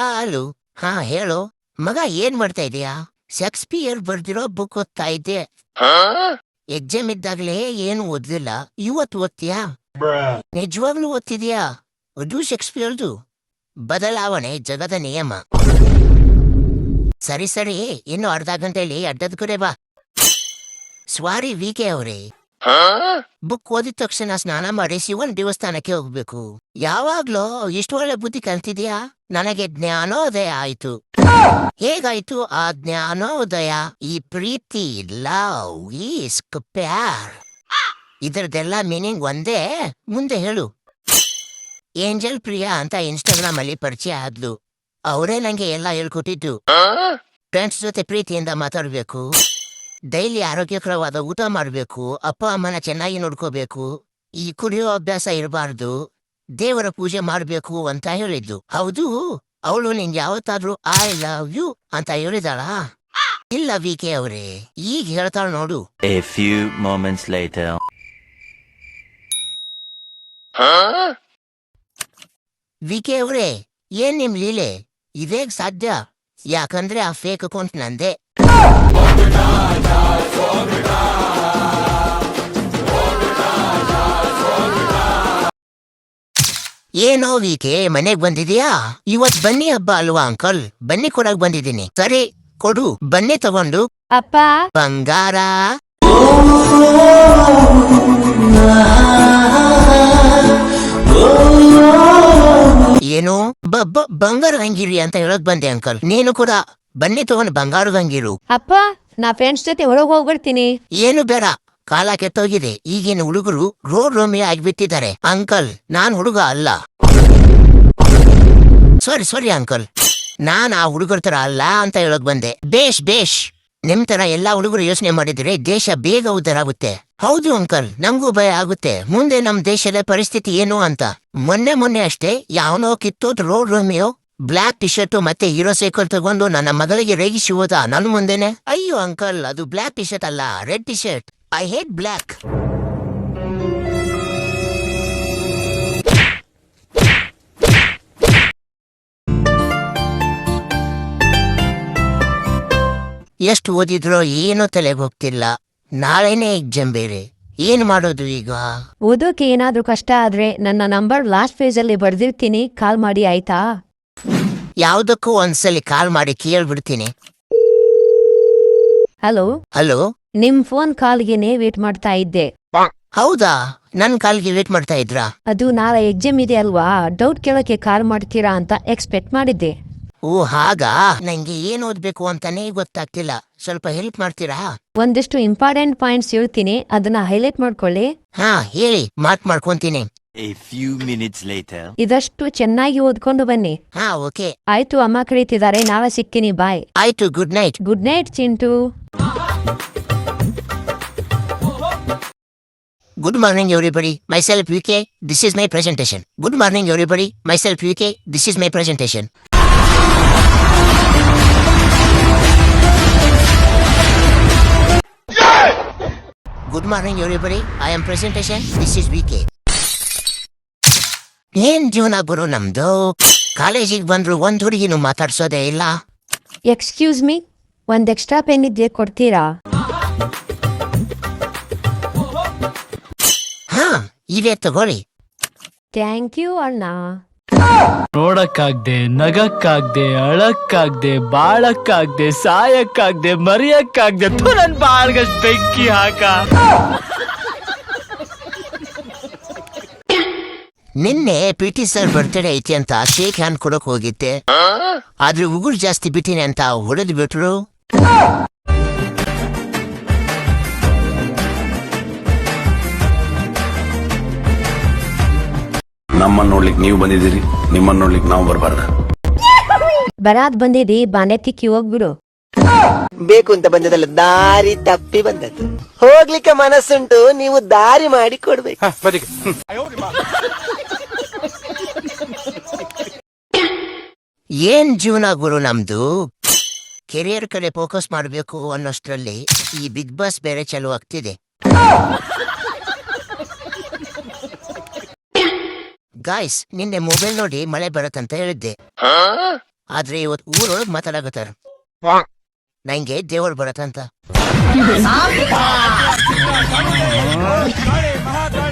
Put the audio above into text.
ಹಾಲು ಹಾ ಹೇಳು. ಮಗ ಏನ್ ಮಾಡ್ತಾ ಇದೀಯಾ? ಶೇಕ್ಸ್ಪಿಯರ್ ಬರ್ದಿರೋ ಬುಕ್ ಓದ್ತಾ ಇದ್ದೆ. ಎಕ್ಸಾಮ್ ಇದ್ದಾಗ್ಲೇ ಏನು ಓದ್ಲಿಲ್ಲ. ಇವತ್ತು ಓದ್ತೀಯಾ? ನಿಜವಾಗ್ಲೂ ಓದ್ತಿದ್ಯಾ? ಅದು ಶೇಕ್ಸ್ಪಿಯರ್ದು ಬದಲಾವಣೆ ಜಗದ ನಿಯಮ. ಸರಿ ಸರಿ. ಇನ್ನು ಅರ್ಧ ಗಂಟೆಯಲ್ಲಿ ಅಡ್ಡದ ಕುರೆ ಬಾ. ಸ್ವಾರಿ ವಿಕೆ ಅವರೇ. ಬುಕ್ ಓದಿದ ತಕ್ಷಣ ಸ್ನಾನ ಮಾಡಿ ಶಿವನ್ ದೇವಸ್ಥಾನಕ್ಕೆ ಹೋಗ್ಬೇಕು. ಯಾವಾಗ್ಲೋ ಇಷ್ಟು ಒಳ್ಳೆ ಬುದ್ಧಿ ಕಲ್ತಿದ್ಯಾ ನನಗೆ ಜ್ಞಾನೋದಯ ಆಯ್ತು. ಹೇಗಾಯ್ತು ಆ ಜ್ಞಾನೋದಯ? ಈ ಪ್ರೀತಿ ಲವ್ ಈಸ್ಕ್ ಪ್ಯಾರ್. ಇದರದೆಲ್ಲ ಮೀನಿಂಗ್ ಒಂದೇ. ಮುಂದೆ ಹೇಳು. ಏಂಜಲ್ ಪ್ರಿಯಾ ಅಂತ ಇನ್ಸ್ಟಾಗ್ರಾಮ್ ಅಲ್ಲಿ ಪರಿಚಯ ಆದ್ಲು. ಅವರೇ ನಂಗೆ ಎಲ್ಲ ಹೇಳ್ಕೊಟ್ಟಿದ್ದು. ಫ್ರೆಂಡ್ಸ್ ಜೊತೆ ಪ್ರೀತಿಯಿಂದ ಮಾತಾಡ್ಬೇಕು. ಡೈಲಿ ಆರೋಗ್ಯಕರವಾದ ಊಟ ಮಾಡಬೇಕು ಅಪ್ಪ ಅಮ್ಮನ ಚೆನ್ನಾಗಿ ನೋಡ್ಕೋಬೇಕು ಈ ಕುಡಿಯೋ ಅಭ್ಯಾಸ ಇರಬಾರ್ದು ದೇವರ ಪೂಜೆ ಮಾಡಬೇಕು ಅಂತ ಹೇಳಿದ್ದು. ಹೌದು ಅವಳು ನಿನ್ ಯಾವತ್ತಾದ್ರೂ ಐ ಲವ್ ಯು ಅಂತ ಹೇಳಿದಾಳ? ಇಲ್ಲ ವಿ ಕೆ ಅವರೇ. ಈಗ ಹೇಳ್ತಾಳ ನೋಡು. A few moments later. V K ಅವರೇ ಏನ್ ನಿಮ್ ಲೀಲೆ? ಇದೇಗ್ ಸಾಧ್ಯ? ಯಾಕಂದ್ರೆ ಆ ಫೇಕ್ ಅಕೌಂಟ್ ನಂದೆ. ಏನೋ ವಿಕೆ ಮನೆಗ್ ಬಂದಿದ್ಯಾ? ಇವತ್ ಬನ್ನಿ ಹಬ್ಬ ಅಲ್ವಾ ಅಂಕಲ್? ಬನ್ನಿ ಕೊಡಕ್ ಬಂದಿದ್ದೀನಿ. ಸರಿ ಕೊಡು. ಬನ್ನಿ ತಗೊಂಡು. ಅಪ್ಪ. ಬಂಗಾರ. ಏನು? ಬ- ಬ- ಬಂಗಾರ ಹಂಗಿರಿ ಅಂತ ಹೇಳಕ್ ಬಂದೆ ಅಂಕಲ್. ನೀನು ಕೂಡ ಬನ್ನಿ ತಗೊಂಡು ಬಂಗಾರದಂಗಿರು ಅಪ್ಪ ನಾ ಫ್ರೆಂಡ್ಸ್ ಜೊತೆ ಹೊರಗೆ ಹೋಗ್ಬಿಡ್ತೀನಿ. ಏನು ಬೇಡ ಕಾಲ ಕೆತ್ತೋಗಿದೆ ಈಗಿನ ಹುಡುಗರು ರೋ ರೋಮಿ ಆಗ್ಬಿಟ್ಟಿದ್ದಾರೆ. ಅಂಕಲ್ ನಾನ್ ಹುಡುಗ ಅಲ್ಲ. ಸಾರಿ ಸಾರಿ ಅಂಕಲ್. ನಾನ್ ಆ ಹುಡುಗರ ತರ ಅಲ್ಲ ಅಂತ ಹೇಳೋಕ್ ಬಂದೆ. ಬೇಷ್ ಬೇಷ್. ನಿಮ್ ತರ ಎಲ್ಲಾ ಹುಡುಗರು ಯೋಚನೆ ಮಾಡಿದ್ರೆ ದೇಶ ಬೇಗ ಉದ್ಧಾರ ಆಗುತ್ತೆ ಹೌದು ಅಂಕಲ್. ನಮಗೂ ಭಯ ಆಗುತ್ತೆ. ಮುಂದೆ ನಮ್ ದೇಶದ ಪರಿಸ್ಥಿತಿ ಏನು ಅಂತ. ಮೊನ್ನೆ ಮೊನ್ನೆ ಅಷ್ಟೇ ಯಾವನೋ ಕಿತ್ತೋದ್ road romeo black T shirt ಮತ್ತೆ ಹೀರೋ ಸೈಕಲ್ ತಗೊಂಡು ನನ್ನ ಮಗಳಿಗೆ ರೇಗಿಸಿ ಹೋದ ನನ್ನ ಮುಂದೆನೆ. ಅಯ್ಯೋ ಅಂಕಲ್, ಅದು ಬ್ಲ್ಯಾಕ್ ಟಿ ಶರ್ಟ್ ಅಲ್ಲ, red T shirt I hate black ಎಷ್ಟು ಓದಿದ್ರೋ ಏನೂ ತಲೆಗೆ ಹೋಗ್ತಿಲ್ಲ. ನಾಳೆನೇ ಎಕ್ಸಾಮ್ ಬೇರೆ. ಏನ್ ಮಾಡೋದು ಈಗ? ಓದೋಕೆ ಏನಾದ್ರೂ ಕಷ್ಟ ಆದ್ರೆ ನನ್ನ ನಂಬರ್ ಲಾಸ್ಟ್ ಪೇಜ್ ಅಲ್ಲಿ ಬರ್ದಿರ್ತೀನಿ. ಕಾಲ್ ಮಾಡಿ ಆಯ್ತಾ? ಯಾವ್ದಕ್ಕೂ ಒಂದ್ಸಲಿ ಕಾಲ್ ಮಾಡಿ ಕೇಳ್ಬಿಡ್ತೀನಿ. ಹಲೋ? ಹಲೋ? ನಿಮ್ ಫೋನ್ ಕಾಲ್ಗೆನೆ ವೇಟ್ ಮಾಡ್ತಾ ಇದ್ದೆ. ಹೌದಾ? ನನ್ ಕಾಲ್ಗೆ ವೇಟ್ ಮಾಡ್ತಾ ಇದ್ರಾ? ಅದು ನಾಳೆ ಎಕ್ಸಾಮ್ ಇದೆ ಅಲ್ವಾ? ಡೌಟ್ ಕೇಳೋಕೆ ಕಾಲ್ ಮಾಡ್ತೀರಾ ಅಂತ ಎಕ್ಸ್ಪೆಕ್ಟ್ ಮಾಡಿದ್ದೆ. ಓ ಹಾಗಾ? ನಂಗೆ ಏನ್ ಓದ್ಬೇಕು ಅಂತಾನೆ ಗೊತ್ತಾಗ್ತಿಲ್ಲ. ಸ್ವಲ್ಪ ಹೆಲ್ಪ್ ಮಾಡ್ತೀರಾ? ಒಂದಿಷ್ಟು ಇಂಪಾರ್ಟೆಂಟ್ ಪಾಯಿಂಟ್ಸ್ ಹೇಳ್ತೀನಿ. ಅದನ್ನ ಹೈಲೈಟ್ ಮಾಡ್ಕೊಳ್ಳಿ. ಹಾ ಹೇಳಿ. ಮಾತ್ ಮಾಡ್ಕೊಂತೀನಿ. A few minutes later. ಇದಷ್ಟು ಚೆನ್ನಾಗಿ ಓದ್ಕೊಂಡು ಬನ್ನಿ ಹಾ ಓಕೆ ಆಯ್ತು ಅಮ್ಮ ಕರೀತಿದ್ದಾರೆ ನಾಳೆ ಸಿಕ್ಕಿನಿ ಬಾಯ್ ಆಯ್ತು good night good night Chintu Good morning, everybody. Myself, UK. This is my presentation. Good morning, everybody. Myself, UK. This is my presentation. Good morning, everybody. I am presentation. This is VK. ಏನ್ ಜೀವನ ಗುರು ನಮ್ದು? ಕಾಲೇಜಿಗೆ ಬಂದ್ರು ಒಂದ್ ಹುಡುಗಿನೂ ಮಾತಾಡ್ಸೋದೇ ಇಲ್ಲ. Excuse me ಒಂದ್ ಎಕ್ಸ್ಟ್ರಾ ಪೆನ್ ಇದ್ರೆ ಕೊಡ್ತೀರಾ? ಹಾ ಇದೇ ತಗೊಳ್ಳಿ. ಥ್ಯಾಂಕ್ ಯು ಅಣ್ಣ. ನೋಡಕ್ಕಾಗ್ದೆ ನಗಕ್ಕಾಗ್ದೆ ಅಳಕ್ಕಾಗ್ದೆ ಬಾಳಕ್ಕಾಗ್ದೆ ಸಾಯಕ್ಕಾಗ್ದೆ ಮರಿಯಕ್ಕಾಗ್ದೆ ಥು, ನನ್ ಬಾಳ್ಗಷ್ಟ್ ಬೆಂಕಿ ಹಾಕ. ನಿನ್ನೆ ಪಿ ಟಿ ಸರ್ ಬರ್ತ್ಡೇ ಐತಿ ಅಂತ ಶೇಕ್ ಹ್ಯಾಂಡ್ ಕೊಡಕ್ ಹೋಗಿದ್ದೆ. ಆದ್ರೆ ಉಗುರು ಜಾಸ್ತಿ ಬಿಟ್ಟಿನಿ ಅಂತ ಹೊಡೆದು ಬಿಟ್ರು. ನಮ್ಮನ್ನ ನೋಡ್ಲಿಕ್ಕೆ ನೀವು ಬಂದಿದ್ದೀರಿ ನಿಮ್ಮನ್ನ ನೋಡ್ಲಿಕ್ಕೆ ನಾವು ಬರಬಾರ್ದ. ಬರಾದ್ ಬಂದಿದಿ ಬಾನೆ ತಿಕ್ಕಿ ಹೋಗ್ಬಿಡು. ಬೇಕು ಅಂತ ಬಂದದಲ್ಲ ದಾರಿ ತಪ್ಪಿ ಬಂದದ್ದು. ಹೋಗ್ಲಿಕ್ಕೆ ಮನಸ್ಸುಂಟು ನೀವು ದಾರಿ ಮಾಡಿ ಕೊಡ್ಬೇಕು. ಏನ್ ಜೀವನ ಗುರು ನಮ್ದು? ಕೆರಿಯರ್ ಕಡೆ ಫೋಕಸ್ ಮಾಡಬೇಕು ಅನ್ನೋಷ್ಟರಲ್ಲಿ ಈ ಬಿಗ್ ಬಾಸ್ ಬೇರೆ ಚಾಲು ಆಗ್ತಿದೆ. ಗಾಯ್ಸ್ ನಿನ್ನೆ ಮೊಬೈಲ್ ನೋಡಿ ಮಳೆ ಬರತ್ತಂತ ಹೇಳಿದ್ದೆ. ಆದ್ರೆ ಇವತ್ತು ಊರೊಳಗೆ ಮಾತಾಡಕತ್ತಾರ. ನಂಗೆ ದೇವ್ರು ಬರತ್ತಂತ.